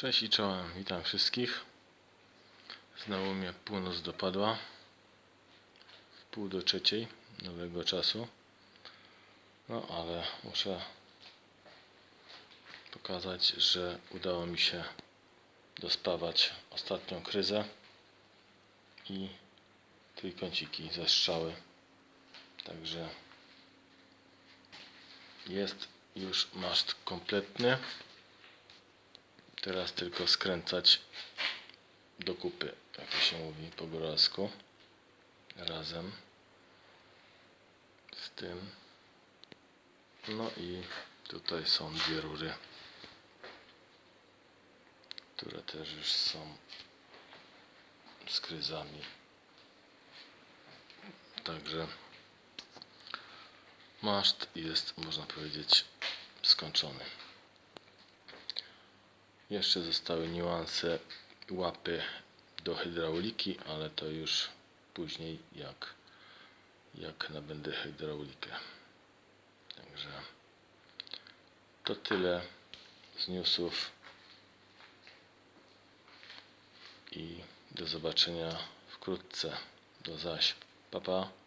Cześć i czołem, witam wszystkich. Znowu mnie północ dopadła. W pół do trzeciej nowego czasu. No ale muszę pokazać, że udało mi się dospawać ostatnią kryzę i trójkąciki ze strzały. Także jest już maszt kompletny. Teraz tylko skręcać do kupy, jak się mówi po góralsku. Razem z tym. No i tutaj są dwie rury, które też już są z kryzami. Także maszt jest, można powiedzieć, skończony. Jeszcze zostały niuanse łapy do hydrauliki, ale to już później jak, jak nabędę hydraulikę. Także to tyle z newsów i do zobaczenia wkrótce. Do zaś. Pa, pa.